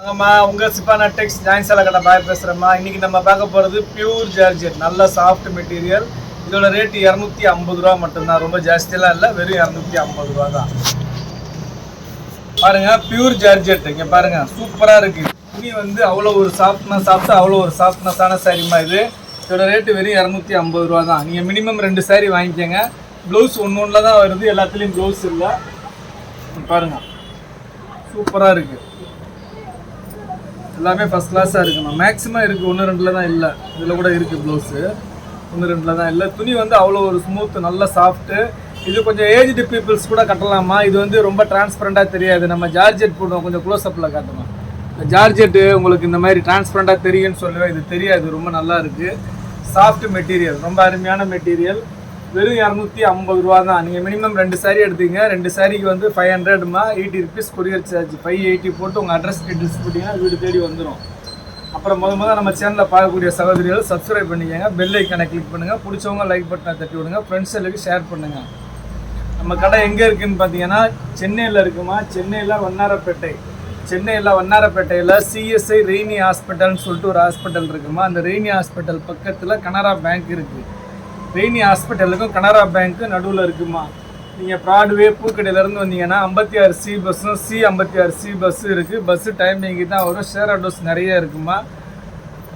வாங்கம்மா உங்கள் சிப்பானா டெக்ஸ் ஜாயின் சேலை கடை பாய் பேசுகிறேம்மா இன்றைக்கி நம்ம பார்க்க போகிறது பியூர் ஜார்ஜெட் நல்ல சாஃப்ட் மெட்டீரியல் இதோட ரேட்டு இரநூத்தி ஐம்பது ரூபா மட்டும்தான். ரொம்ப ஜாஸ்தியெல்லாம் இல்லை வெறும் இரநூத்தி ஐம்பது ரூபா தான். பாருங்க பியூர் ஜார்ஜெட் இங்கே பாருங்க சூப்பராக இருக்குது துணி வந்து அவ்வளோ ஒரு சாஃப்ட்னஸ் சாப்பிட்டு அவ்வளோ ஒரு சாஃப்ட்னஸான சாரிம்மா இது. இதோட ரேட்டு வெறும் இரநூத்தி ஐம்பது ரூபா தான். நீங்கள் மினிமம் ரெண்டு சாரி வாங்கிக்கோங்க. ப்ளவுஸ் ஒன்று ஒன்றில் தான் வருது எல்லாத்துலேயும் ப்ளவுஸ் இல்லை. பாருங்கள் சூப்பராக இருக்குது எல்லாமே ஃபஸ்ட் கிளாஸாக இருக்கணும் மேக்ஸிமம் இருக்குது ஒன்று ரெண்டில் தான் இல்லை. இதில் கூட இருக்குது ப்ளவுஸு ஒன்று ரெண்டில் தான் இல்லை. துணி வந்து அவ்வளோ ஒரு ஸ்மூத் நல்ல சாஃப்ட்டு இது கொஞ்சம் ஏஜ்டு பீப்புள்ஸ் கூட கட்டலாமா? இது வந்து ரொம்ப டிரான்ஸ்பரண்ட்டாக தெரியாது. நம்ம ஜார்ஜெட் போடுவோம் கொஞ்சம் க்ளோஸ்அப்பில் காட்டணும் இந்த ஜார்ஜெட்டு உங்களுக்கு இந்த மாதிரி டிரான்ஸ்பரண்ட்டாக தெரியும்னு சொல்லுவேன் இது தெரியாது. ரொம்ப நல்லா இருக்குது சாஃப்ட் மெட்டீரியல் ரொம்ப அருமையான மெட்டீரியல் வெறும் இரநூத்தி ஐம்பது ரூபா தான். நீங்கள் மினிமம் ரெண்டு saree எடுத்தீங்க. ரெண்டு சாரிக்கு வந்து five ஹண்ட்ரட்மா eighty rupees courier charge five eighty போட்டு உங்கள் அட்ரஸ் டீட்டெயில்ஸ் போட்டிங்கன்னா வீடு தேடி வந்துடும் அப்புறம் முத முதல் நம்ம சேனலில் பார்க்கக்கூடிய சகோதரிகள் சப்ஸ்கிரைப் பண்ணிக்கங்க. பெல் ஐக்கனை கிளிக் பண்ணுங்கள் பிடிச்சவங்க லைக் பட்டனை தட்டி விடுங்க. ஃப்ரெண்ட்ஸ் எல்லாருக்கும் ஷேர் பண்ணுங்கள் நம்ம கடை எங்கே இருக்குதுன்னு பார்த்தீங்கன்னா சென்னையில் இருக்குமா? சென்னையில் வண்ணாரப்பேட்டை. சென்னையில் வண்ணாரப்பேட்டையில் சிஎஸ்ஐ ரெய்னி ஹாஸ்பிட்டல்னு சொல்லிட்டு ஒரு ஹாஸ்பிட்டல் இருக்குமா? அந்த ரெய்னி ஹாஸ்பிட்டல் பக்கத்தில் கனரா பேங்க் இருக்குது ரெய்னி ஹாஸ்பிட்டலுக்கும் கனரா பேங்க்கும் நடுவில் இருக்குமா? நீங்கள் ப்ராட்வே பூக்கடையிலேருந்து வந்தீங்கன்னா ஐம்பத்தி ஆறு சி பஸ்ஸும் சி ஐம்பத்தி ஆறு சி பஸ்ஸும் இருக்குது பஸ்ஸு டைமிங்கு தான் வரும். ஷேர் ஆட்டோஸ் நிறைய இருக்குமா?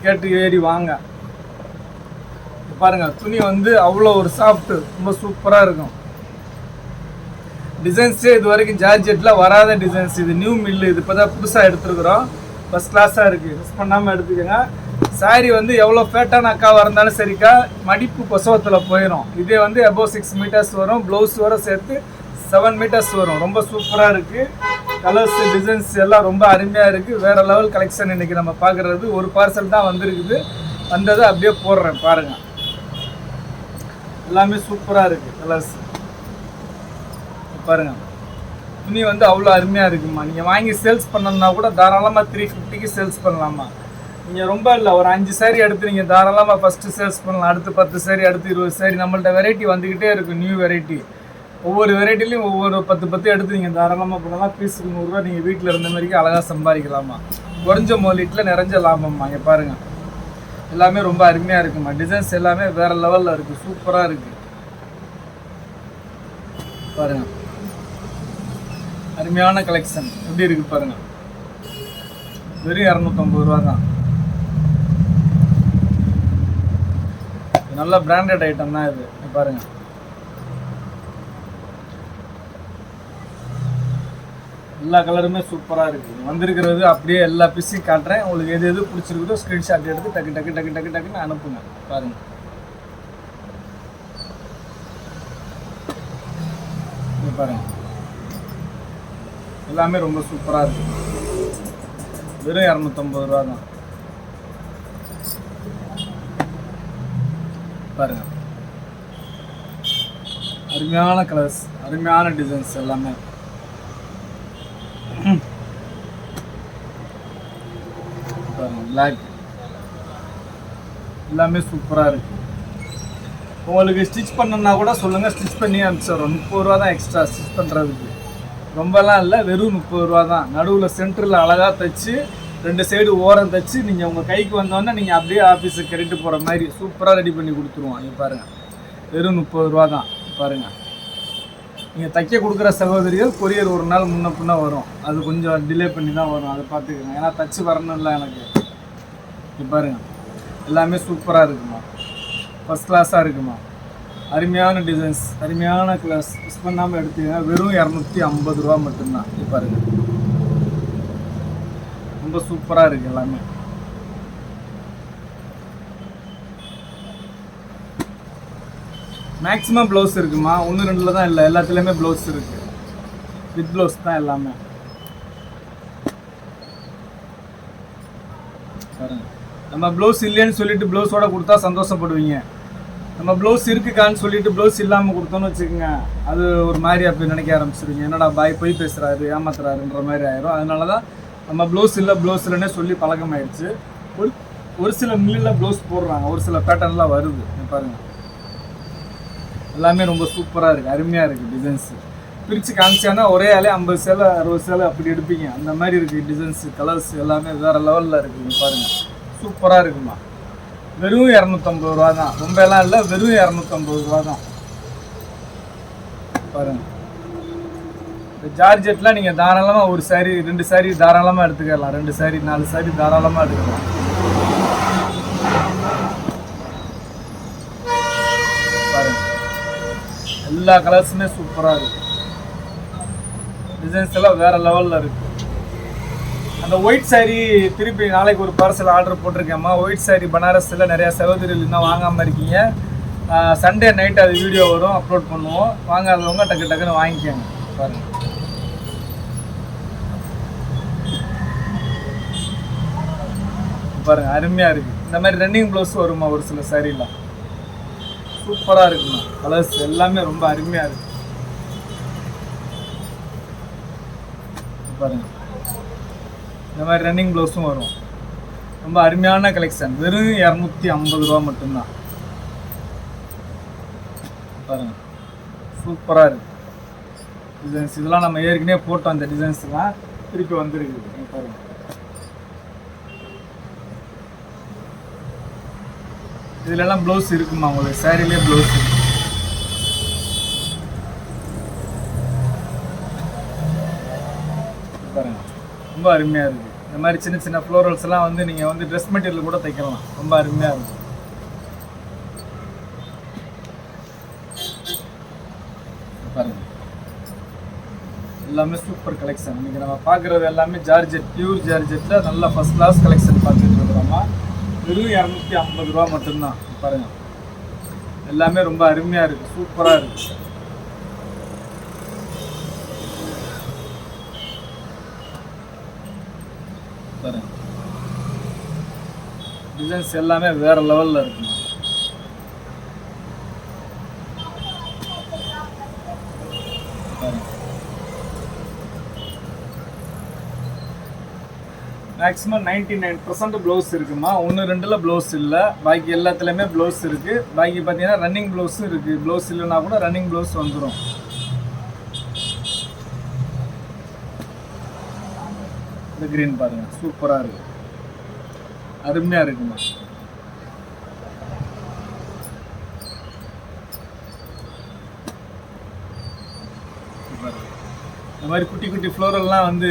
கேட்டு ஏறி வாங்க. பாருங்க துணி வந்து அவ்வளோ ஒரு சாஃப்ட்டு ரொம்ப சூப்பராக இருக்கும். டிசைன்ஸே இது வரைக்கும் ஜார்ஜெட்டில் வராத டிசைன்ஸ் இது நியூ மில்லு இது இப்போ தான் புதுசாக எடுத்துருக்குறோம் ஃபஸ்ட் கிளாஸாக இருக்குது மிஸ் பண்ணாமல் எடுத்துக்கோங்க. சாரி வந்து எவ்வளோ ஃபேட்டான அக்காவாக இருந்தாலும் சரிக்கா மடிப்பு கொசவத்தில் போயிடும் இதே வந்து அபோவ் சிக்ஸ் மீட்டர்ஸ் வரும் ப்ளவுஸ் வர சேர்த்து செவன் மீட்டர்ஸ் வரும். ரொம்ப சூப்பராக இருக்குது கலர்ஸ் டிசைன்ஸ் எல்லாம் ரொம்ப அருமையாக இருக்குது வேறு லெவல் கலெக்ஷன் இன்றைக்கி நம்ம பார்க்குறது ஒரு பார்சல் தான் வந்திருக்குது. வந்ததை அப்படியே போடுறேன் பாருங்கள் எல்லாமே சூப்பராக இருக்குது கலர்ஸ் பாருங்கள் துணி வந்து அவ்வளோ அருமையாக இருக்குமா? நீங்கள் வாங்கி சேல்ஸ் பண்ணணும்னா கூட தாராளமாக த்ரீ ஃபிஃப்டிக்கு சேல்ஸ் பண்ணலாமா? நீங்கள் ரொம்ப இல்லை ஒரு அஞ்சு சேரீ எடுத்து நீங்கள் தாராளமாக ஃபஸ்ட்டு சேல்ஸ் பண்ணலாம் அடுத்து பத்து சேரீ அடுத்து இருபது saree நம்மள்ட்ட வெரைட்டி வந்துக்கிட்டே இருக்கும் நியூ வெரைட்டி ஒவ்வொரு வெரைட்டிலையும் ஒவ்வொரு பத்து பத்து எடுத்து நீங்கள் தாராளமாக பண்ணலாம் பீஸுக்கு நூறுரூவா நீங்கள் வீட்டில் இருந்த மாதிரிக்கு அழகாக சம்பாதிக்கலாமா? குறைஞ்ச முதலீட்டில் நிறைஞ்ச லாபம்மா இங்கே பாருங்கள் எல்லாமே ரொம்ப அருமையாக இருக்குமா? டிசைன்ஸ் எல்லாமே வேறு லெவலில் இருக்குது சூப்பராக இருக்குது பாருங்க. அருமையான கலெக்ஷன் எப்படி இருக்கு பாருங்க. வெறும் இரநூத்தம்பது ரூபா தான் நல்ல பிராண்டட் ஐட்டம் தான் இது. பாருங்க. எல்லா கலருமே சூப்பராக இருக்குது வந்திருக்கிறது அப்படியே எல்லா பீஸையும் காட்டுறேன். உங்களுக்கு எது எது பிடிச்சிருக்குதோ ஸ்க்ரீன்ஷாட் எடுத்து டக்கு டக்கு டக்கு டக்கு டக்குன்னு அனுப்புங்க. பாருங்க. பாருங்க. எல்லாமே ரொம்ப சூப்பராக இருக்கு. வெறும் இரநூத்தம்பது ரூபா தான் பாருங்க. அருமையான கலர்ஸ் அருமையான டிசைன்ஸ் எல்லாமே. பாருங்க பிளாக் எல்லாமே சூப்பராக இருக்கு. உங்களுக்கு ஸ்டிச் பண்ணணும்னா கூட சொல்லுங்கள் ஸ்டிச் பண்ணி அனுப்பிச்சிடுறோம் முப்பது ரூபா தான் எக்ஸ்ட்ரா ஸ்டிச் பண்ணுறதுக்கு ரொம்பலாம் இல்லை வெறும் முப்பது ரூபா தான். நடுவில் சென்டரில் அழகாக தைச்சு ரெண்டு சைடு ஓரம் தைச்சு நீங்கள் உங்கள் கைக்கு வந்தோடனே நீங்கள் அப்படியே ஆஃபீஸுக்கு கட்டிட்டு போகிற மாதிரி சூப்பராக ரெடி பண்ணி கொடுத்துருவோம். இங்கே பாருங்கள் வெறும் முப்பது ரூபா தான். பாருங்கள் நீங்கள் தைக்க கொடுக்குற சகோதரிகள் கொரியர் ஒரு நாள் முன்ன பின்ன வரும். அது கொஞ்சம் டிலே பண்ணி தான் வரும். அதை பார்த்துக்கோங்க. ஏன்னா தச்சு வரணும்ல எனக்கு. நீ பாருங்கள் எல்லாமே சூப்பராக இருக்குமா? ஃபஸ்ட் கிளாஸாக இருக்குமா? அருமையான டிசைன்ஸ் அருமையான கிளாஸ் மிஸ் பண்ணாமல் எடுத்தீங்கன்னா வெறும் இரநூத்தி ஐம்பது ரூபா மட்டும்தான். நீ பாருங்கள் ரொம்ப சூப்பராக இருக்கு எல்லாமே. மேக்ஸிமம் ப்ளவுஸ் இருக்குமா? ஒன்று ரெண்டில் தான் இல்லை. எல்லாத்துலேயுமே ப்ளவுஸ் இருக்கு. வித் ப்ளவுஸ் தான் எல்லாமே. பாருங்க. நம்ம ப்ளவுஸ் இல்லைன்னு சொல்லிட்டு ப்ளவுஸோட கொடுத்தா சந்தோஷப்படுவீங்க. நம்ம ப்ளவுஸ் இருக்குக்கான்னு சொல்லிட்டு ப்ளவுஸ் இல்லாமல் கொடுத்தோன்னு வச்சுக்கோங்க அது ஒரு மாதிரி அப்படி நினைக்க ஆரம்பிச்சிருவீங்க. என்னடா பாய் போய் பேசுகிறாரு ஏமாத்துறாருன்ற மாதிரி ஆயிரும். அதனால தான் நம்ம ப்ளவுஸ் இல்லை ப்ளவுஸ் இல்லைன்னே சொல்லி பழக்கமாயிடுச்சு. ஒரு ஒரு சில மில்லில் ப்ளவுஸ் போடுறாங்க. ஒரு சில பேட்டர்ன்லாம் வருது. இங்க பாருங்க. எல்லாமே ரொம்ப சூப்பராக இருக்குது அருமையாக இருக்குது டிசைன்ஸு பிரித்து காமிச்சானா ஒரே ஆளே ஐம்பது சேலை அறுபது சேலை அப்படி எடுப்பீங்க. அந்த மாதிரி இருக்குது டிசைன்ஸு கலர்ஸ் எல்லாமே வேறு லெவலில் இருக்குங்க பாருங்கள் சூப்பராக இருக்குமா? வெறும் இரநூத்தம்பது ரூபா தான் ரொம்ப எல்லாம் இல்லை வெறும் இரநூத்தம்பது ரூபா தான் பாருங்கள் ஜார்ஜெட்லாம் நீங்கள் தாராளமாக ஒரு சாரி ரெண்டு சாரி தாராளமாக எடுத்துக்கலாம். ரெண்டு சாரி நாலு சாரி தாராளமாக எடுத்துக்கலாம். பாருங்க. எல்லா கலர்ஸுமே சூப்பராக இருக்கு. டிசைன்ஸ் எல்லாம் வேற லெவலில் இருக்கு. அந்த ஒயிட் சாரி திருப்பி நாளைக்கு ஒரு பார்சல் ஆர்டர் போட்டிருக்கேம்மா ஒயிட் சாரி பனாரஸில் நிறையா சகோதரிகள் இன்னும் வாங்காமல் இருக்கீங்க. சண்டே நைட் அது வீடியோ வரும் அப்லோட் பண்ணுவோம். வாங்காதவங்க டக்கு டக்குன்னு வாங்கிக்கோங்க. பாருங்கள் பாருங்க அருமையாக இருக்கு. இந்த மாதிரி ரன்னிங் ப்ளவுஸ் வருமா ஒரு சில சாரீலாம் சூப்பராக இருக்குமா? கலர்ஸ் எல்லாமே ரொம்ப அருமையாக இருக்கு. பாருங்க. இந்த மாதிரி ரன்னிங் ப்ளவுஸும் வரும். ரொம்ப அருமையான கலெக்ஷன் வெறும் இரநூத்தி ஐம்பது ரூபா மட்டும்தான். பாருங்க. சூப்பராக இருக்கு. டிசைன்ஸ் இதெல்லாம் நம்ம ஏற்கனவே போட்டோம் அந்த டிசைன்ஸ்லாம் திருப்பி வந்துருக்குது. பாருங்கள் இதுலலாம் ப்ளவுஸ் இருக்குமா உங்களுக்கு? சாரிலே ப்ளவுஸ் இருக்கு பாருங்க. ரொம்ப அருமையாக இருக்குது இந்த மாதிரி சின்ன சின்ன ஃப்ளோரல்ஸ் எல்லாம் வந்து நீங்கள் வந்து ட்ரெஸ் மெட்டீரியல் கூட தைக்கலாம். ரொம்ப அருமையாக இருக்கும் பாருங்கள் எல்லாமே சூப்பர் கலெக்ஷன் இன்னைக்கு நம்ம பார்க்குறது எல்லாமே ஜார்ஜெட் பியூர் ஜார்ஜெட்டில் நல்ல ஃபஸ்ட் கிளாஸ் கலெக்ஷன் பார்த்துட்டு இருக்கிறோமா? வெறும் இரநூத்தி ஐம்பது ரூபா மட்டும்தான். பாருங்க. எல்லாமே ரொம்ப அருமையாக இருக்குது சூப்பராக இருக்கு. பாருங்க. டிசைன்ஸ் எல்லாமே வேற லெவலில் இருக்குமா? Maximum ninety nine percent blouse இருக்குமா? ஒன்று ரெண்டில் ப்ளவுஸ் இல்லை. பாக்கி எல்லாத்துலேயுமே ப்ளவுஸ் இருக்குது பாக்கி பார்த்தீங்கன்னா ரன்னிங் ப்ளவுஸும் இருக்குது ப்ளவுஸ் இல்லைன்னா கூட ரன்னிங் ப்ளவுஸ் வந்துடும் இந்த க்ரீன் பாருங்கள் சூப்பராக இருக்குது அருமையாக இருக்குமா? இந்த மாதிரி குட்டி குட்டி ஃப்ளோரல்லாம் வந்து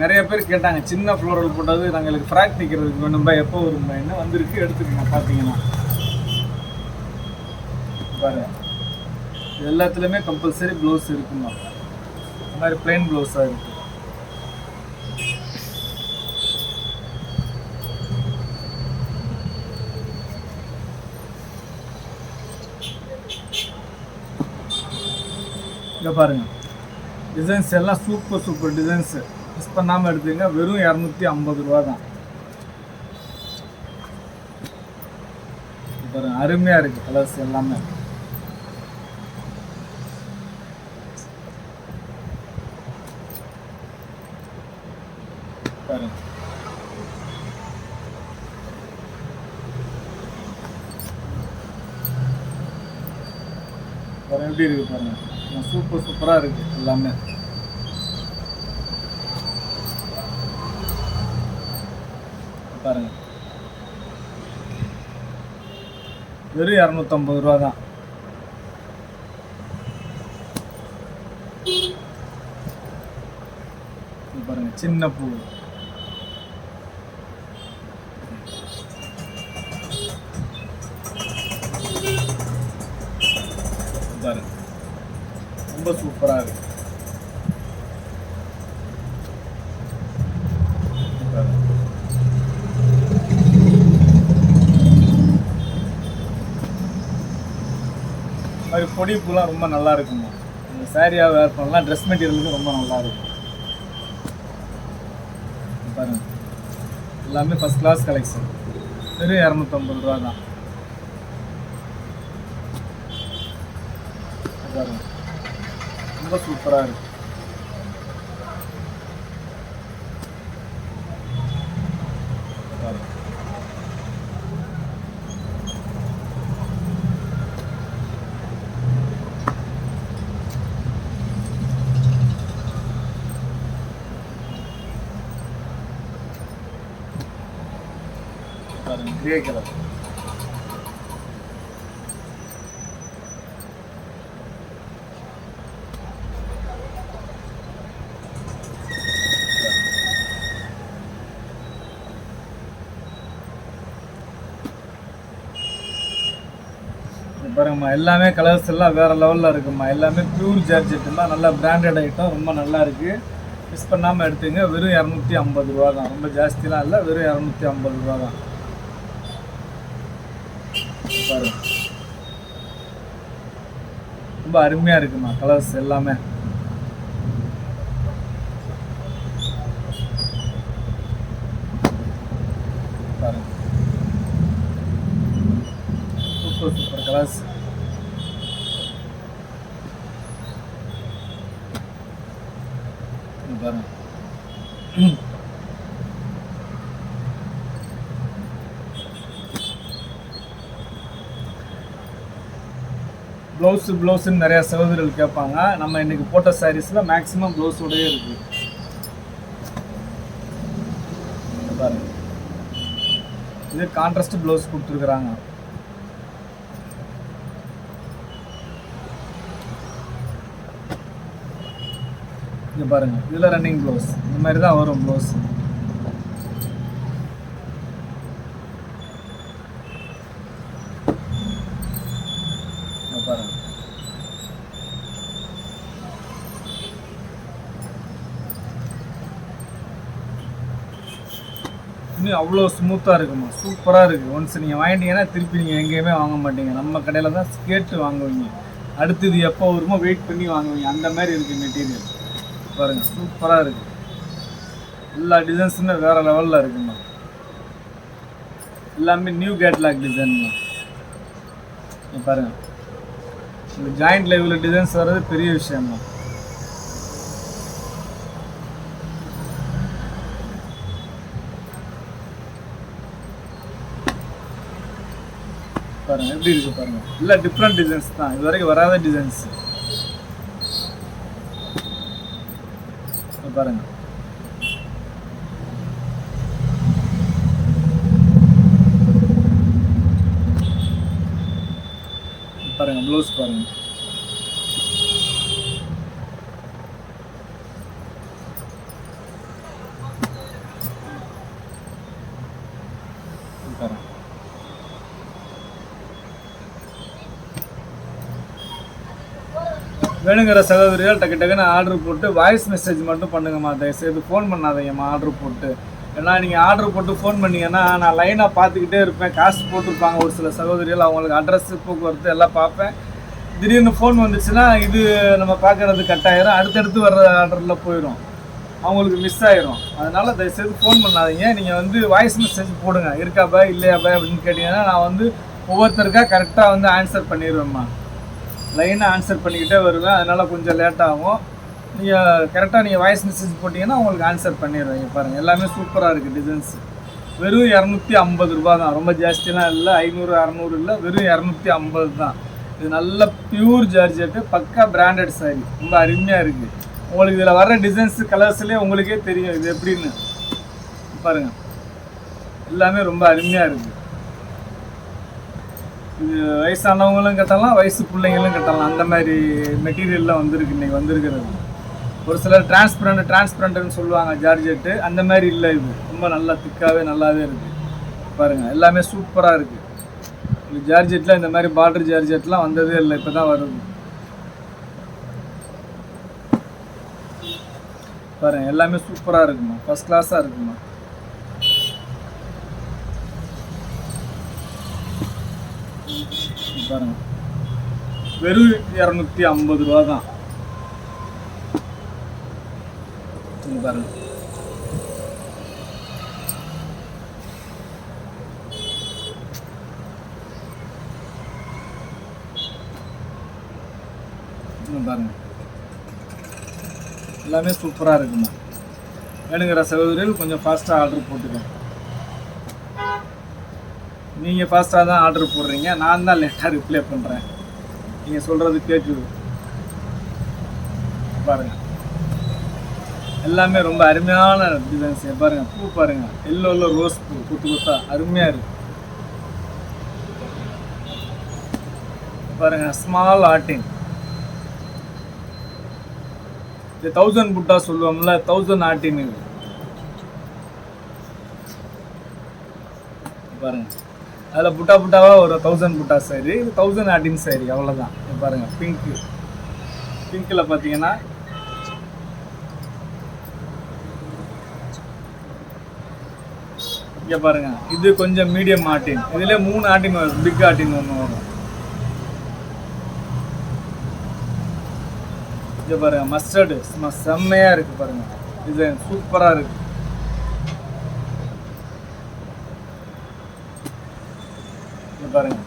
நிறைய பேர் கேட்டாங்க. சின்ன ஃப்ளோரல் போட்டது நாங்களுக்கு ஃப்ராக் நிற்கிறதுக்கு வேணும்பா எப்போ வரும்பா? என்ன வந்திருக்கு? எடுத்துக்கோங்க பார்த்தீங்கன்னா. பாருங்க. எல்லாத்துலேயுமே கம்பல்சரி ப்ளவுஸ் இருக்குமா இந்த மாதிரி பிளைன் ப்ளவுஸாக இருக்கு. இங்கே பாருங்கள் டிசைன்ஸ் எல்லாம் சூப்பர் சூப்பர் டிசைன்ஸு மிஸ் பண்ணாமல் எடுத்துங்க வெறும் இரநூத்தி ஐம்பது ரூபா தான் பாருங்க அருமையாக இருக்குது கலர்ஸ் எல்லாமே. பாருங்க. பாருங்க எப்படி இருக்கு பாருங்க. சூப்பர் சூப்பராக இருக்கு எல்லாமே. பாருங்க. வெறும் இரநூத்தம்பது ரூபா தான். பாருங்கள் பாருங்க சின்ன பூ. ரொம்ப சூப்பராக இருக்கு. மாதிரி பொடி பூலாம் ரொம்ப நல்லா இருக்குமா இந்த சாரியாக வேர் பண்ணலாம் ட்ரெஸ் மெட்டீரியலுக்கு ரொம்ப நல்லா இருக்கும். பாருங்க. எல்லாமே ஃபஸ்ட் கிளாஸ் கலெக்ஷன் வெறும் இரநூத்தம்பது ரூபா தான் பாருங்க. vocês a superar. Yeah, get up. பாருங்கம்மா எல்லாமே கலர்ஸ் எல்லாம் வேற லெவலில் இருக்கும்மா. எல்லாமே ப்யூர் ஜார்ஜெட்டுமா நல்லா பிராண்டட் ஐட்டம் ரொம்ப நல்லா இருக்குது மிஸ் பண்ணாமல் எடுத்துங்க வெறும் இரநூத்தி ஐம்பது ரூபா தான். ரொம்ப ஜாஸ்திலாம் இல்லை வெறும் இரநூத்தி ஐம்பது ரூபா தான். பாருங்க. ரொம்ப அருமையாக இருக்குமா கலர்ஸ் எல்லாமே. பாருங்க. சூப்பர் சூப்பர் கலர்ஸ் பாருங்க ப்ளவுஸு ப்ளவுஸுன்னு நிறையா சகோதரிகள் கேட்பாங்க. நம்ம இன்னைக்கு போட்ட சாரீஸில் மேக்ஸிமம் ப்ளவுஸோடயே இருக்கு. பாருங்க. இது கான்ட்ராஸ்ட் ப்ளவுஸ் கொடுத்துருக்குறாங்க. இது பாருங்கள் இதில் ரன்னிங் ப்ளவுஸ் இந்த மாதிரி தான் வரும் ப்ளவுஸ் பாருங்க இன்னும் அவ்வளோ ஸ்மூத்தாக இருக்குமா சூப்பராக இருக்குது ஒன்ஸ் நீங்கள் வாங்கிட்டீங்கன்னா திருப்பி நீங்கள் எங்கேயுமே வாங்க மாட்டீங்க. நம்ம கடையில் தான் கேட்டு வாங்குவீங்க. அடுத்தது எப்போ வருமோ வெயிட் பண்ணி வாங்குவீங்க. அந்த மாதிரி இருக்குது மெட்டீரியல் பாருங்கள் சூப்பராக இருக்குது எல்லா டிசைன்ஸுமே வேறு லெவலில் இருக்குமா எல்லாமே நியூ கேட்லாக் டிசைன்மா பாருங்கள் இந்த ஜாயிண்ட் இவ்வளோ டிசைன்ஸ் வர்றது பெரிய விஷயம்தான் பாருங்க எப்படி இருக்கு பாருங்க. இல்லை டிஃப்ரெண்ட் டிசைன்ஸ் தான். இது வரைக்கும் வராத டிசைன்ஸ் பாருங்க. பாருங்க ப்ளவுஸ் பாருங்க பாருங்க வேணுங்கிற சகோதரிகள் டக்கு டக்குன்னு ஆர்டர் போட்டு வாய்ஸ் மெசேஜ் மட்டும் பண்ணுங்கம்மா தயவுசெய்து ஃபோன் பண்ணாதீங்கம்மா ஆர்டர் போட்டு. ஏன்னா நீங்கள் ஆர்டர் போட்டு ஃபோன் பண்ணீங்கன்னா நான் லைனாக பார்த்துக்கிட்டே இருப்பேன் காசு போட்டிருப்பாங்க ஒரு சில சகோதரிகள் அவங்களுக்கு அட்ரஸ் போக்குவரத்து எல்லாம் பார்ப்பேன். திடீர்னு ஃபோன் வந்துச்சுன்னா இது நம்ம பார்க்கறது கட் ஆயிரும் அடுத்தடுத்து வர்ற ஆர்டரில் போயிடும் அவங்களுக்கு மிஸ் ஆயிரும். அதனால் தயவுசெய்து ஃபோன் பண்ணாதீங்க. நீங்கள் வந்து வாய்ஸ் மெசேஜ் போடுங்க. இருக்காப்பா இல்லையாப்பா அப்படின்னு கேட்டிங்கன்னா நான் வந்து ஒவ்வொருத்தருக்கா கரெக்டாக வந்து ஆன்சர் பண்ணிடுவேம்மா லைனாக ஆன்சர் பண்ணிக்கிட்டே வருவேன். அதனால் கொஞ்சம் லேட் ஆகும். நீங்கள் கரெக்டாக நீங்கள் வாய்ஸ் மெசேஜ் போட்டிங்கன்னா உங்களுக்கு ஆன்சர் பண்ணிடுவேன். பாருங்கள் எல்லாமே சூப்பராக இருக்குது டிசைன்ஸ் வெறும் இரநூத்தி ஐம்பது ரூபா தான். ரொம்ப ஜாஸ்தியெலாம் இல்லை. ஐநூறு அறநூறு இல்லை. வெறும் இரநூத்தி ஐம்பது தான். இது நல்ல பியூர் ஜார்ஜெட்டு பக்கா பிராண்டட் சாரி ரொம்ப அருமையாக இருக்குது உங்களுக்கு இதில் வர்ற டிசைன்ஸ் கலர்ஸ்லேயே உங்களுக்கே தெரியும் இது எப்படின்னு. பாருங்கள் எல்லாமே ரொம்ப அருமையாக இருக்குது இது வயசானவங்களும் கட்டலாம் வயசு பிள்ளைங்களும் கட்டலாம். அந்த மாதிரி மெட்டீரியல்லாம் வந்திருக்கு இன்னைக்கு வந்திருக்கிறது. ஒரு சிலர் டிரான்ஸ்பரண்ட் டிரான்ஸ்பரண்ட்னு சொல்லுவாங்க ஜார்ஜெட்டு அந்த மாதிரி இல்லை இது. ரொம்ப நல்லா திக்காகவே நல்லாவே இருக்குது பாருங்கள் எல்லாமே சூப்பராக இருக்குது இந்த ஜார்ஜெட்டில் இந்த மாதிரி பார்டர் ஜார்ஜெட்லாம் வந்ததே இல்லை இப்போ தான் வருது. பாருங்கள் எல்லாமே சூப்பராக இருக்குமா? ஃபர்ஸ்ட் கிளாஸாக இருக்குமா? பாருங்க வெறும் இரநூத்தி ஐம்பது ரூபா தான் பாருங்க பாருங்க எல்லாமே சூப்பராக இருக்குமா வேணுங்கிற சகோதரிகள் கொஞ்சம் ஃபாஸ்ட்டாக ஆர்டர் போட்டுக்கோங்க நீங்கள் ஃபாஸ்ட்டாக தான் ஆர்டர் போடுறீங்க. நான் தான் லேட்டாக ரிப்ளை பண்ணுறேன் நீங்கள் சொல்கிறது கேட்குது பாருங்கள் எல்லாமே ரொம்ப அருமையான டிசைன்ஸ் பாருங்கள் பூ பாருங்கள் எல்லோவில் ரோஸ் பூ கொத்து கொத்தா. அருமையாக இருக்குது பாருங்கள் ஸ்மால் ஆர்டிங் இது தௌசண்ட் புட்டா சொல்லுவோம்ல தௌசண்ட் ஆர்டின் பாருங்கள் அதில் புட்டா புட்டாவாக ஒரு தௌசண்ட் புட்டா சாரி இது தௌசண்ட் ஆர்டின் சாரி அவ்வளோதான் பாருங்கள் பிங்க்கு பிங்க்கில் பார்த்தீங்கன்னா இங்கே பாருங்க இது கொஞ்சம் மீடியம் ஆட்டின் இதுல மூணு ஆட்டின் வரும் பிக் ஆட்டின் ஒன்று வரும். இங்கே பாருங்க மஸ்டர்டு செம்மையாக இருக்குது பாருங்கள் பாருங்க. சூப்பராக இருக்குது இருக்கு. பாருங்க.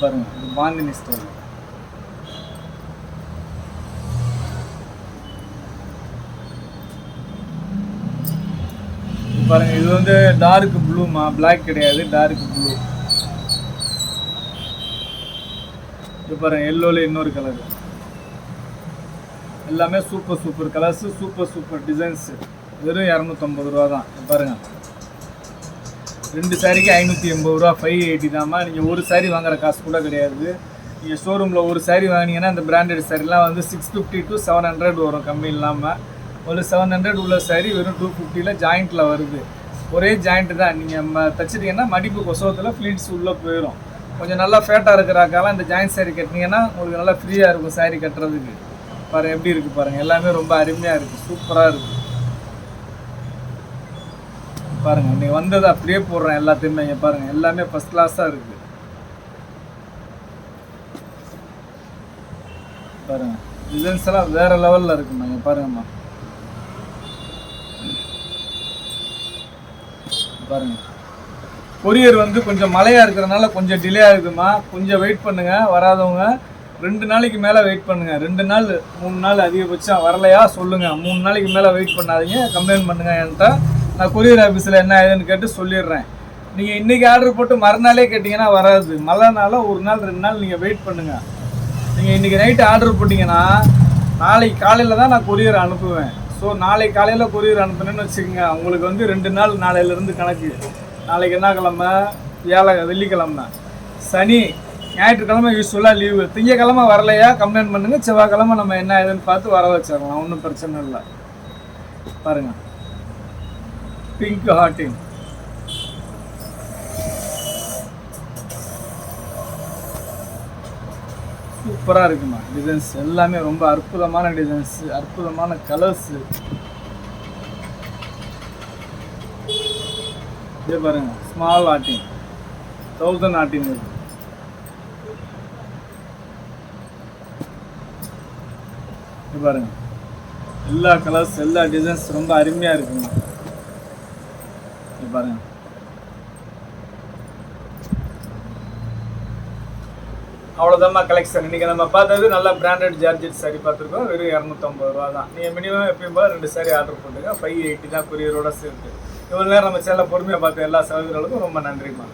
பாருங்க இது பாந்தினி ஸ்டைல் பாருங்க இது வந்து டார்க் ப்ளூமா பிளாக் கிடையாது டார்க் ப்ளூ இது பாருங்க எல்லோவில் இன்னொரு கலர் எல்லாமே super super colours super super designs வெறும் இரநூத்தம்பது ரூபா தான் பாருங்கள் ரெண்டு சாரிக்கு ஐநூற்றி எண்பது ரூபா ஃபைவ் எயிட்டி தாம்மா. நீங்கள் ஒரு சாரி வாங்குற காசு கூட கிடையாது. நீங்கள் ஷோரூமில் ஒரு சாரி வாங்கினீங்கன்னா அந்த பிராண்டட் சாரிலாம் வந்து six fifty to seven hundred வரும் கம்மி இல்லாமல் ஒரு செவன் ஹண்ட்ரட் உள்ள சாரி வெறும் டூ ஃபிஃப்டியில் ஜாயிண்ட்டில் வருது. ஒரே ஜாயிண்ட்டு தான். நீங்கள் ம தைச்சிட்டிங்கன்னா மடிப்பு கொசவத்தில் ஃப்ளீட்ஸ் உள்ளே போயிடும் கொஞ்சம் நல்லா ஃபேட்டாக இருக்கிறாக்கெல்லாம் இந்த ஜாயின் சாரி கட்டினீங்கன்னா உங்களுக்கு நல்லா ஃப்ரீயாக இருக்கும் சாரி கட்டுறதுக்கு. பாருங்கள் எப்படி இருக்குது பாருங்கள் எல்லாமே ரொம்ப அருமையாக இருக்குது சூப்பராக இருக்குது பாருங்கள் நீ வந்தது அப்படியே போடுறேன் எல்லாத்தையுமே இங்கே பாருங்கள் எல்லாமே ஃபர்ஸ்ட் கிளாஸாக இருக்குது பாருங்கள் டிசைன்ஸ் எல்லாம் வேறு லெவலில் இருக்குமா இங்கே பாருங்கம்மா. பாருங்கள் கொரியர் வந்து கொஞ்சம் மழையாக இருக்கிறதுனால கொஞ்சம் டிலே ஆகுதுமா கொஞ்சம் வெயிட் பண்ணுங்க வராதவங்க. ரெண்டு நாளைக்கு மேலே வெயிட் பண்ணுங்க. ரெண்டு நாள் மூணு நாள் அதிகபட்சம் வரலையா சொல்லுங்க. மூணு நாளைக்கு மேலே வெயிட் பண்ணாதீங்க. கம்ப்ளைண்ட் பண்ணுங்க என்கிட்ட. நான் கொரியர் ஆஃபீஸில் என்ன ஆகுதுன்னு கேட்டு சொல்லிடுறேன். நீங்கள் இன்றைக்கி ஆர்டர் போட்டு மறுநாளே கேட்டிங்கன்னா வராது. மழைனால ஒரு நாள் ரெண்டு நாள் நீங்கள் வெயிட் பண்ணுங்கள் நீங்கள் இன்றைக்கி நைட்டு ஆர்டர் போட்டிங்கன்னா நாளைக்கு காலையில் தான் நான் கொரியர் அனுப்புவேன். ஸோ நாளைக்கு காலையில் கொரியர் அனுப்புனேன்னு வச்சுக்கோங்க. உங்களுக்கு வந்து ரெண்டு நாள் நாளையிலேருந்து கணக்கு. நாளைக்கு என்ன கிழமை வியாழ வெள்ளிக்கிழமை. சனி ஞாயிற்றுக்கிழமை யூஸ்ஃபுல்லாக லீவு திங்கக்கிழமை வரலையா? கம்ப்ளைண்ட் பண்ணுங்கள் செவ்வாய்க்கிழமை நம்ம என்ன ஏதுன்னு பார்த்து வர வச்சிடலாம். ஒன்றும் பிரச்சனை இல்லை. பாருங்கள் பிங்க் ஹாட்டிங் சூப்பராக இருக்குமா? டிசைன்ஸ் எல்லாமே ரொம்ப அற்புதமான டிசைன்ஸு அற்புதமான கலர்ஸு இது பாருங்க ஸ்மால் ஆட்டிங் தௌசண்ட் ஆட்டிங் இருக்கு இது பாருங்க. எல்லா கலர்ஸ் எல்லா டிசைன்ஸ் ரொம்ப அருமையாக இருக்குங்க. இது பாருங்க. அவ்வளோதாம்மா கலெக்ஷன் இன்னைக்கு நம்ம பார்த்தது நல்ல பிராண்டட் ஜார்ஜெட் சாரி பார்த்துருக்கோம். வெறும் இரநூத்தம்பது ரூபா தான் நீங்கள் மினிமம் எப்பயும் போல ரெண்டு சாரி ஆர்டர் போட்டுங்க ஃபைவ் எயிட்டி தான் கொரியரோட சேர்த்து. இவ்வளோ நேரம் நம்ம செல்ல பொறுமையாக பார்த்த எல்லா சகோதரர்களுக்கும் ரொம்ப நன்றிம்மா.